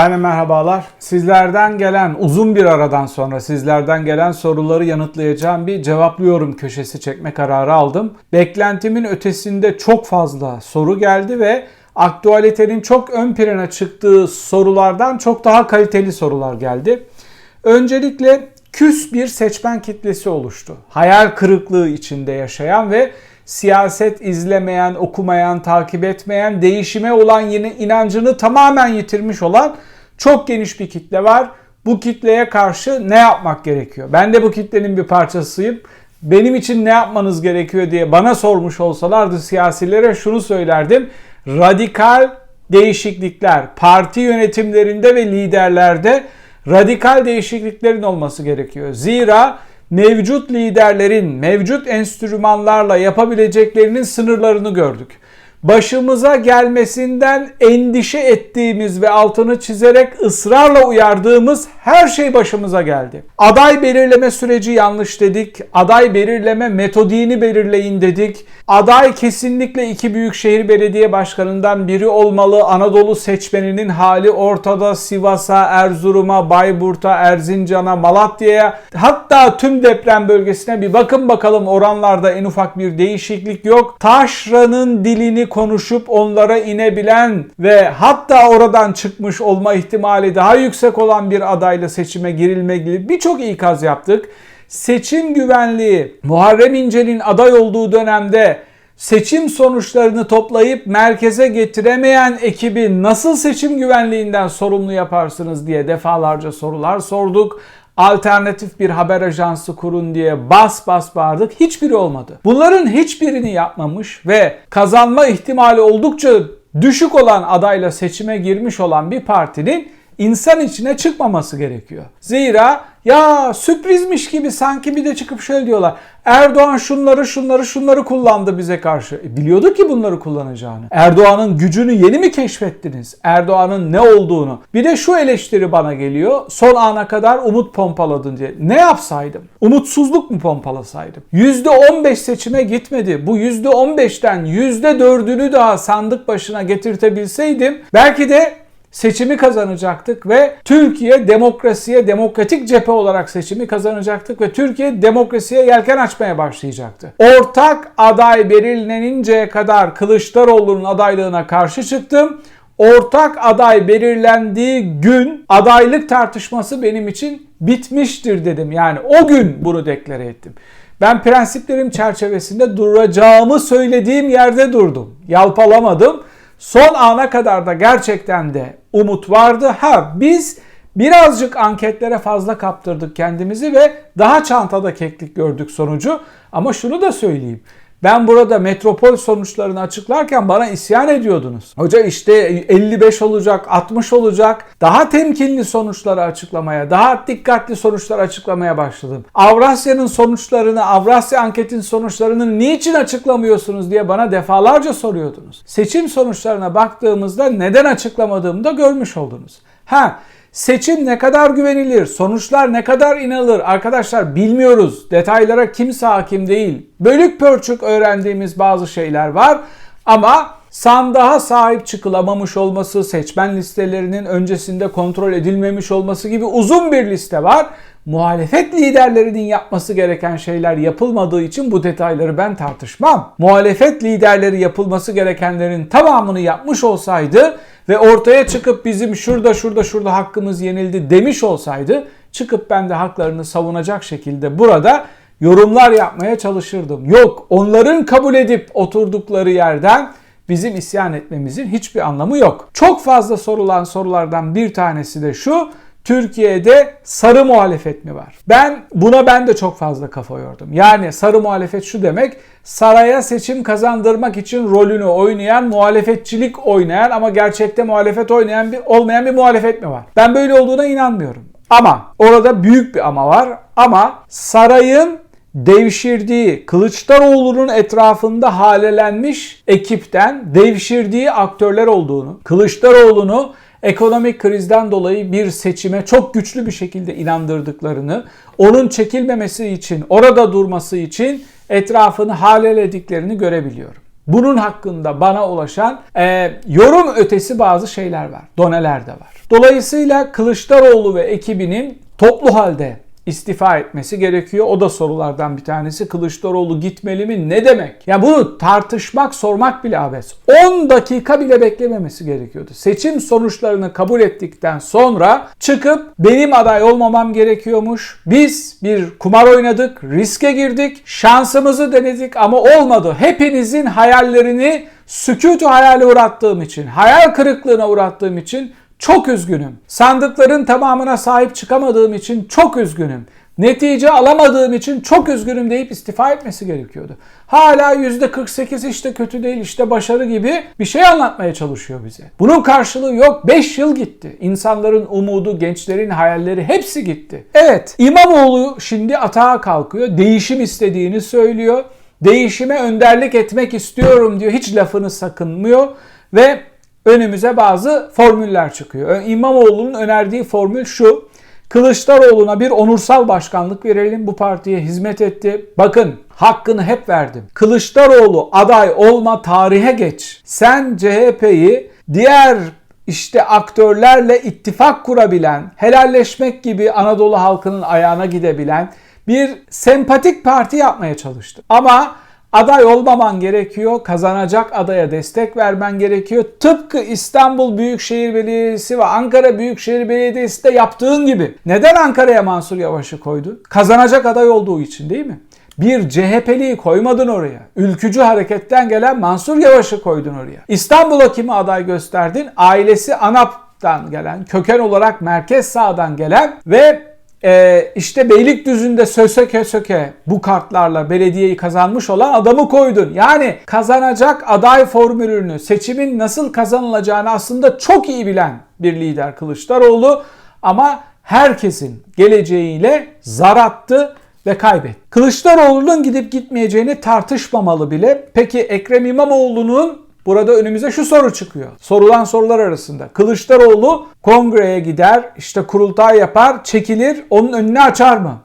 Efendim merhabalar. Sizlerden gelen uzun bir aradan sonra sizlerden gelen soruları yanıtlayacağım bir cevaplıyorum köşesi çekme kararı aldım. Beklentimin ötesinde çok fazla soru geldi ve aktualitenin çok ön plana çıktığı sorulardan çok daha kaliteli sorular geldi. Öncelikle küs bir seçmen kitlesi oluştu. Hayal kırıklığı içinde yaşayan ve siyaset izlemeyen, okumayan, takip etmeyen, değişime olan yeni inancını tamamen yitirmiş olan çok geniş bir kitle var. Bu kitleye karşı ne yapmak gerekiyor? Ben de bu kitlenin bir parçasıyım. Benim için ne yapmanız gerekiyor diye bana sormuş olsalardı siyasilere şunu söylerdim. Radikal değişiklikler parti yönetimlerinde ve liderlerde radikal değişikliklerin olması gerekiyor. Zira mevcut liderlerin mevcut enstrümanlarla yapabileceklerinin sınırlarını gördük. Başımıza gelmesinden endişe ettiğimiz ve altını çizerek ısrarla uyardığımız her şey başımıza geldi. Aday belirleme süreci yanlış dedik. Aday belirleme metodiğini belirleyin dedik. Aday kesinlikle iki büyükşehir belediye başkanından biri olmalı. Anadolu seçmeninin hali ortada. Sivas'a, Erzurum'a, Bayburt'a, Erzincan'a, Malatya'ya hatta tüm deprem bölgesine bir bakın bakalım oranlarda en ufak bir değişiklik yok. Taşra'nın dilini konuşup onlara inebilen ve hatta oradan çıkmış olma ihtimali daha yüksek olan bir adayla seçime girilme gibi birçok ikaz yaptık. Seçim güvenliği Muharrem İnce'nin aday olduğu dönemde seçim sonuçlarını toplayıp merkeze getiremeyen ekibi nasıl seçim güvenliğinden sorumlu yaparsınız diye defalarca sorular sorduk alternatif bir haber ajansı kurun diye bas bas bağırdık. Hiçbiri olmadı. Bunların hiçbirini yapmamış ve kazanma ihtimali oldukça düşük olan adayla seçime girmiş olan bir partinin insan içine çıkmaması gerekiyor. Zira ya sürprizmiş gibi sanki bir de çıkıp şöyle diyorlar. Erdoğan şunları şunları şunları kullandı bize karşı. E, biliyordu ki bunları kullanacağını. Erdoğan'ın gücünü yeni mi keşfettiniz? Erdoğan'ın ne olduğunu. Bir de şu eleştiri bana geliyor. Son ana kadar umut pompaladın diye. Ne yapsaydım? Umutsuzluk mu pompalasaydım? %15 seçime gitmedi. Bu %15'ten %4'ünü daha sandık başına getirtebilseydim belki de seçimi kazanacaktık ve Türkiye demokrasiye, demokratik cephe olarak seçimi kazanacaktık ve Türkiye demokrasiye yelken açmaya başlayacaktı. Ortak aday belirleninceye kadar Kılıçdaroğlu'nun adaylığına karşı çıktım. Ortak aday belirlendiği gün adaylık tartışması benim için bitmiştir dedim. Yani o gün bunu deklare ettim. Ben prensiplerim çerçevesinde duracağımı söylediğim yerde durdum. Yalpalamadım. Son ana kadar da gerçekten de umut vardı. Ha biz birazcık anketlere fazla kaptırdık kendimizi ve daha çantada keklik gördük sonucu. Ama şunu da söyleyeyim. Ben burada metropol sonuçlarını açıklarken bana isyan ediyordunuz. Hoca işte 55 olacak, 60 olacak. Daha temkinli sonuçları açıklamaya, daha dikkatli sonuçlar açıklamaya başladım. Avrasya'nın sonuçlarını, Avrasya anketin sonuçlarını niçin açıklamıyorsunuz diye bana defalarca soruyordunuz. Seçim sonuçlarına baktığımızda neden açıklamadığımı da görmüş oldunuz. Ha Seçim ne kadar güvenilir, sonuçlar ne kadar inanılır arkadaşlar bilmiyoruz. Detaylara kimse hakim değil. Bölük pörçük öğrendiğimiz bazı şeyler var ama sandığa sahip çıkılamamış olması, seçmen listelerinin öncesinde kontrol edilmemiş olması gibi uzun bir liste var. Muhalefet liderlerinin yapması gereken şeyler yapılmadığı için bu detayları ben tartışmam. Muhalefet liderleri yapılması gerekenlerin tamamını yapmış olsaydı ve ortaya çıkıp bizim şurada şurada şurada hakkımız yenildi demiş olsaydı çıkıp ben de haklarını savunacak şekilde burada yorumlar yapmaya çalışırdım. Yok onların kabul edip oturdukları yerden bizim isyan etmemizin hiçbir anlamı yok. Çok fazla sorulan sorulardan bir tanesi de şu. Türkiye'de sarı muhalefet mi var? Ben buna ben de çok fazla kafa yordum. Yani sarı muhalefet şu demek saraya seçim kazandırmak için rolünü oynayan, muhalefetçilik oynayan ama gerçekte muhalefet oynayan bir olmayan bir muhalefet mi var? Ben böyle olduğuna inanmıyorum. Ama orada büyük bir ama var. Ama sarayın devşirdiği Kılıçdaroğlu'nun etrafında halelenmiş ekipten devşirdiği aktörler olduğunu, Kılıçdaroğlu'nu ekonomik krizden dolayı bir seçime çok güçlü bir şekilde inandırdıklarını, onun çekilmemesi için, orada durması için etrafını halelediklerini görebiliyorum. bunun hakkında bana ulaşan e, yorum ötesi bazı şeyler var. Doneler de var. Dolayısıyla Kılıçdaroğlu ve ekibinin toplu halde istifa etmesi gerekiyor. O da sorulardan bir tanesi. Kılıçdaroğlu gitmeli mi? Ne demek? Ya bunu tartışmak, sormak bile abes. 10 dakika bile beklememesi gerekiyordu. Seçim sonuçlarını kabul ettikten sonra çıkıp benim aday olmamam gerekiyormuş. Biz bir kumar oynadık, riske girdik, şansımızı denedik ama olmadı. Hepinizin hayallerini sükutu hayale uğrattığım için, hayal kırıklığına uğrattığım için çok üzgünüm. Sandıkların tamamına sahip çıkamadığım için çok üzgünüm. Netice alamadığım için çok üzgünüm deyip istifa etmesi gerekiyordu. Hala %48 işte kötü değil işte başarı gibi bir şey anlatmaya çalışıyor bize. Bunun karşılığı yok. 5 yıl gitti. İnsanların umudu, gençlerin hayalleri hepsi gitti. Evet İmamoğlu şimdi atağa kalkıyor. Değişim istediğini söylüyor. Değişime önderlik etmek istiyorum diyor. Hiç lafını sakınmıyor ve önümüze bazı formüller çıkıyor. İmamoğlu'nun önerdiği formül şu. Kılıçdaroğlu'na bir onursal başkanlık verelim. Bu partiye hizmet etti. Bakın hakkını hep verdim. Kılıçdaroğlu aday olma tarihe geç. Sen CHP'yi diğer işte aktörlerle ittifak kurabilen, helalleşmek gibi Anadolu halkının ayağına gidebilen bir sempatik parti yapmaya çalıştı. Ama Aday olmaman gerekiyor. Kazanacak adaya destek vermen gerekiyor. Tıpkı İstanbul Büyükşehir Belediyesi ve Ankara Büyükşehir Belediyesi de yaptığın gibi. Neden Ankara'ya Mansur Yavaş'ı koydun? Kazanacak aday olduğu için değil mi? Bir CHP'liyi koymadın oraya. Ülkücü hareketten gelen Mansur Yavaş'ı koydun oraya. İstanbul'a kimi aday gösterdin? Ailesi ANAP'tan gelen, köken olarak merkez sağdan gelen ve e, işte Beylikdüzü'nde söke söke bu kartlarla belediyeyi kazanmış olan adamı koydun. Yani kazanacak aday formülünü, seçimin nasıl kazanılacağını aslında çok iyi bilen bir lider Kılıçdaroğlu ama herkesin geleceğiyle zar attı ve kaybetti. Kılıçdaroğlu'nun gidip gitmeyeceğini tartışmamalı bile. Peki Ekrem İmamoğlu'nun Burada önümüze şu soru çıkıyor. Sorulan sorular arasında. Kılıçdaroğlu kongreye gider, işte kurultay yapar, çekilir, onun önünü açar mı?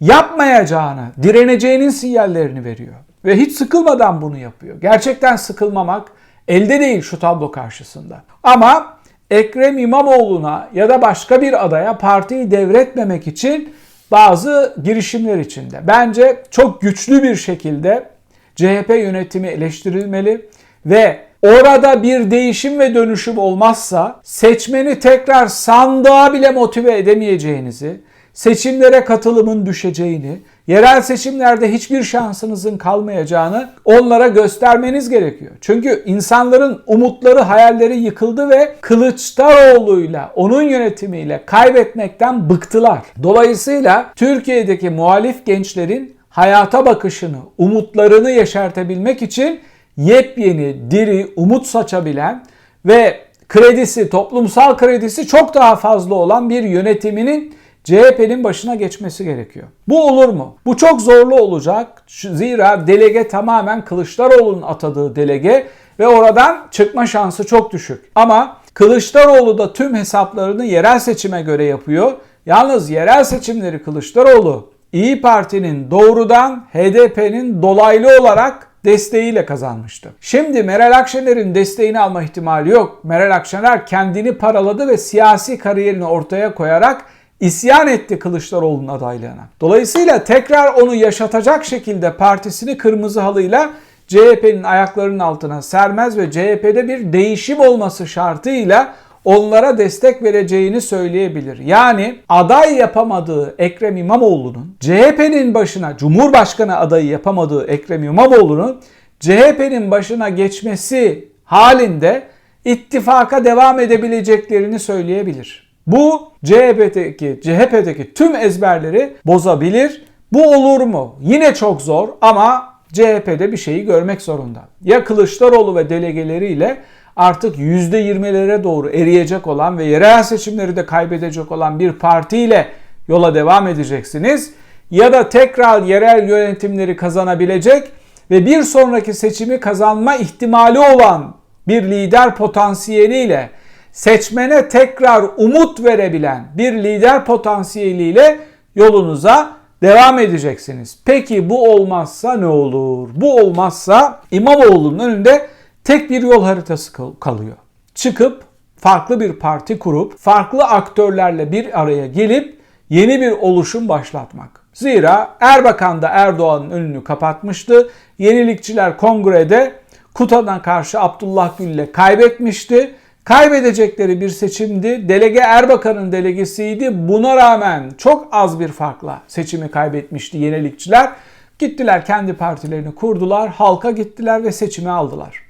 Yapmayacağını, direneceğinin sinyallerini veriyor. Ve hiç sıkılmadan bunu yapıyor. Gerçekten sıkılmamak elde değil şu tablo karşısında. Ama Ekrem İmamoğlu'na ya da başka bir adaya partiyi devretmemek için bazı girişimler içinde. Bence çok güçlü bir şekilde CHP yönetimi eleştirilmeli ve orada bir değişim ve dönüşüm olmazsa seçmeni tekrar sandığa bile motive edemeyeceğinizi, seçimlere katılımın düşeceğini, yerel seçimlerde hiçbir şansınızın kalmayacağını onlara göstermeniz gerekiyor. Çünkü insanların umutları, hayalleri yıkıldı ve Kılıçdaroğlu'yla, onun yönetimiyle kaybetmekten bıktılar. Dolayısıyla Türkiye'deki muhalif gençlerin hayata bakışını, umutlarını yeşertebilmek için yepyeni, diri, umut saçabilen ve kredisi, toplumsal kredisi çok daha fazla olan bir yönetiminin CHP'nin başına geçmesi gerekiyor. Bu olur mu? Bu çok zorlu olacak. Zira delege tamamen Kılıçdaroğlu'nun atadığı delege ve oradan çıkma şansı çok düşük. Ama Kılıçdaroğlu da tüm hesaplarını yerel seçime göre yapıyor. Yalnız yerel seçimleri Kılıçdaroğlu İyi Parti'nin doğrudan HDP'nin dolaylı olarak desteğiyle kazanmıştı. Şimdi Meral Akşener'in desteğini alma ihtimali yok. Meral Akşener kendini paraladı ve siyasi kariyerini ortaya koyarak isyan etti Kılıçdaroğlu'nun adaylığına. Dolayısıyla tekrar onu yaşatacak şekilde partisini kırmızı halıyla CHP'nin ayaklarının altına sermez ve CHP'de bir değişim olması şartıyla onlara destek vereceğini söyleyebilir. Yani aday yapamadığı Ekrem İmamoğlu'nun CHP'nin başına Cumhurbaşkanı adayı yapamadığı Ekrem İmamoğlu'nun CHP'nin başına geçmesi halinde ittifaka devam edebileceklerini söyleyebilir. Bu CHP'deki CHP'deki tüm ezberleri bozabilir. Bu olur mu? Yine çok zor ama CHP'de bir şeyi görmek zorunda. Ya Kılıçdaroğlu ve delegeleriyle artık %20'lere doğru eriyecek olan ve yerel seçimleri de kaybedecek olan bir partiyle yola devam edeceksiniz. Ya da tekrar yerel yönetimleri kazanabilecek ve bir sonraki seçimi kazanma ihtimali olan bir lider potansiyeliyle seçmene tekrar umut verebilen bir lider potansiyeliyle yolunuza devam edeceksiniz. Peki bu olmazsa ne olur? Bu olmazsa İmamoğlu'nun önünde tek bir yol haritası kal- kalıyor. Çıkıp farklı bir parti kurup farklı aktörlerle bir araya gelip yeni bir oluşum başlatmak. Zira Erbakan da Erdoğan'ın önünü kapatmıştı. Yenilikçiler kongrede Kutan'a karşı Abdullah Gül'le kaybetmişti. Kaybedecekleri bir seçimdi. Delege Erbakan'ın delegesiydi. Buna rağmen çok az bir farkla seçimi kaybetmişti yenilikçiler. Gittiler kendi partilerini kurdular, halka gittiler ve seçimi aldılar.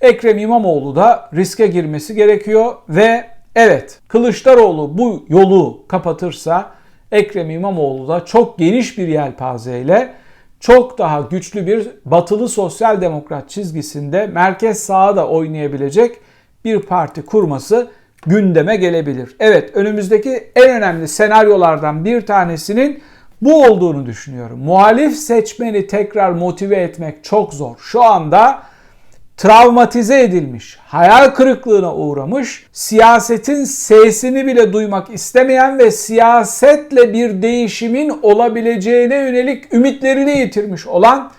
Ekrem İmamoğlu da riske girmesi gerekiyor ve evet Kılıçdaroğlu bu yolu kapatırsa Ekrem İmamoğlu da çok geniş bir yelpazeyle çok daha güçlü bir batılı sosyal demokrat çizgisinde merkez sağa da oynayabilecek bir parti kurması gündeme gelebilir. Evet önümüzdeki en önemli senaryolardan bir tanesinin bu olduğunu düşünüyorum. Muhalif seçmeni tekrar motive etmek çok zor. Şu anda travmatize edilmiş, hayal kırıklığına uğramış, siyasetin sesini bile duymak istemeyen ve siyasetle bir değişimin olabileceğine yönelik ümitlerini yitirmiş olan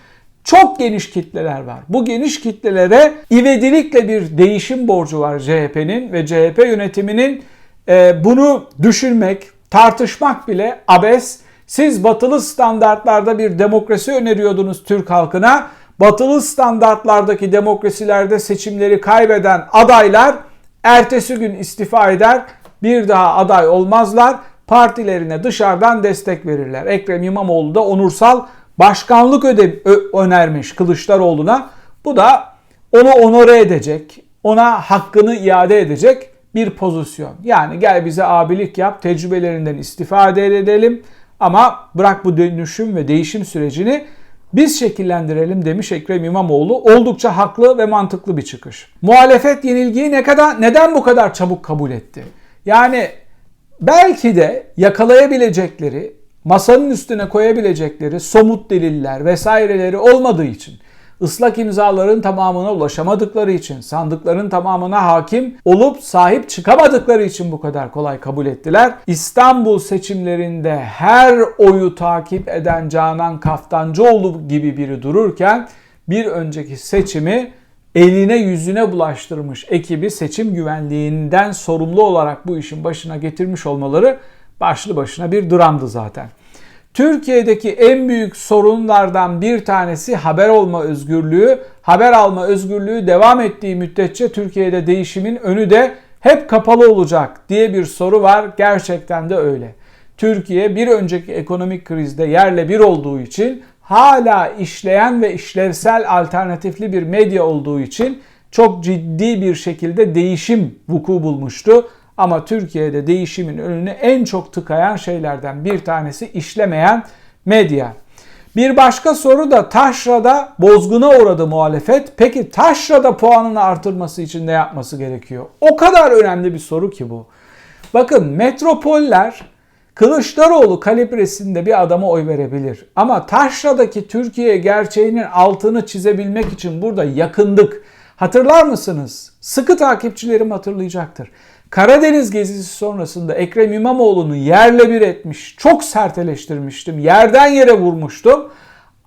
çok geniş kitleler var. Bu geniş kitlelere ivedilikle bir değişim borcu var CHP'nin ve CHP yönetiminin e, bunu düşünmek, tartışmak bile abes. Siz batılı standartlarda bir demokrasi öneriyordunuz Türk halkına. Batılı standartlardaki demokrasilerde seçimleri kaybeden adaylar ertesi gün istifa eder, bir daha aday olmazlar. Partilerine dışarıdan destek verirler. Ekrem İmamoğlu da onursal başkanlık öde önermiş Kılıçdaroğlu'na. Bu da onu onore edecek, ona hakkını iade edecek bir pozisyon. Yani gel bize abilik yap, tecrübelerinden istifade edelim ama bırak bu dönüşüm ve değişim sürecini biz şekillendirelim demiş Ekrem İmamoğlu. Oldukça haklı ve mantıklı bir çıkış. Muhalefet yenilgiyi ne kadar neden bu kadar çabuk kabul etti? Yani belki de yakalayabilecekleri, masanın üstüne koyabilecekleri somut deliller vesaireleri olmadığı için ıslak imzaların tamamına ulaşamadıkları için, sandıkların tamamına hakim olup sahip çıkamadıkları için bu kadar kolay kabul ettiler. İstanbul seçimlerinde her oyu takip eden Canan Kaftancıoğlu gibi biri dururken bir önceki seçimi eline yüzüne bulaştırmış ekibi seçim güvenliğinden sorumlu olarak bu işin başına getirmiş olmaları başlı başına bir dramdı zaten. Türkiye'deki en büyük sorunlardan bir tanesi haber olma özgürlüğü. Haber alma özgürlüğü devam ettiği müddetçe Türkiye'de değişimin önü de hep kapalı olacak diye bir soru var. Gerçekten de öyle. Türkiye bir önceki ekonomik krizde yerle bir olduğu için hala işleyen ve işlevsel alternatifli bir medya olduğu için çok ciddi bir şekilde değişim vuku bulmuştu. Ama Türkiye'de değişimin önünü en çok tıkayan şeylerden bir tanesi işlemeyen medya. Bir başka soru da taşrada bozguna uğradı muhalefet. Peki taşrada puanını artırması için ne yapması gerekiyor? O kadar önemli bir soru ki bu. Bakın metropoller Kılıçdaroğlu kalibresinde bir adama oy verebilir. Ama taşradaki Türkiye gerçeğinin altını çizebilmek için burada yakındık. Hatırlar mısınız? Sıkı takipçilerim hatırlayacaktır. Karadeniz gezisi sonrasında Ekrem İmamoğlu'nu yerle bir etmiş, çok sert eleştirmiştim, yerden yere vurmuştum.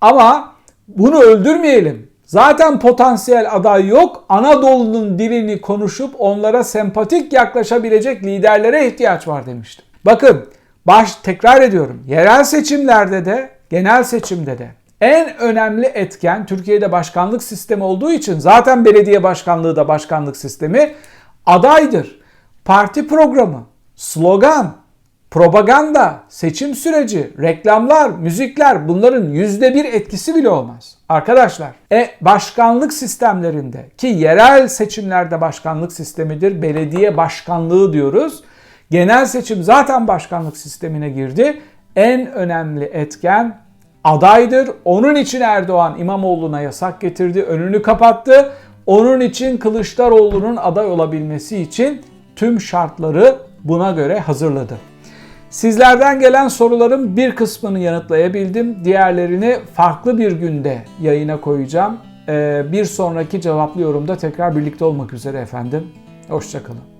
Ama bunu öldürmeyelim. Zaten potansiyel aday yok. Anadolu'nun dilini konuşup onlara sempatik yaklaşabilecek liderlere ihtiyaç var demiştim. Bakın baş tekrar ediyorum. Yerel seçimlerde de, genel seçimde de en önemli etken Türkiye'de başkanlık sistemi olduğu için zaten belediye başkanlığı da başkanlık sistemi adaydır parti programı, slogan, propaganda, seçim süreci, reklamlar, müzikler bunların yüzde bir etkisi bile olmaz. Arkadaşlar, e, başkanlık sistemlerinde ki yerel seçimlerde başkanlık sistemidir, belediye başkanlığı diyoruz. Genel seçim zaten başkanlık sistemine girdi. En önemli etken adaydır. Onun için Erdoğan İmamoğlu'na yasak getirdi, önünü kapattı. Onun için Kılıçdaroğlu'nun aday olabilmesi için tüm şartları buna göre hazırladı. Sizlerden gelen soruların bir kısmını yanıtlayabildim. Diğerlerini farklı bir günde yayına koyacağım. Ee, bir sonraki cevaplı yorumda tekrar birlikte olmak üzere efendim. Hoşçakalın.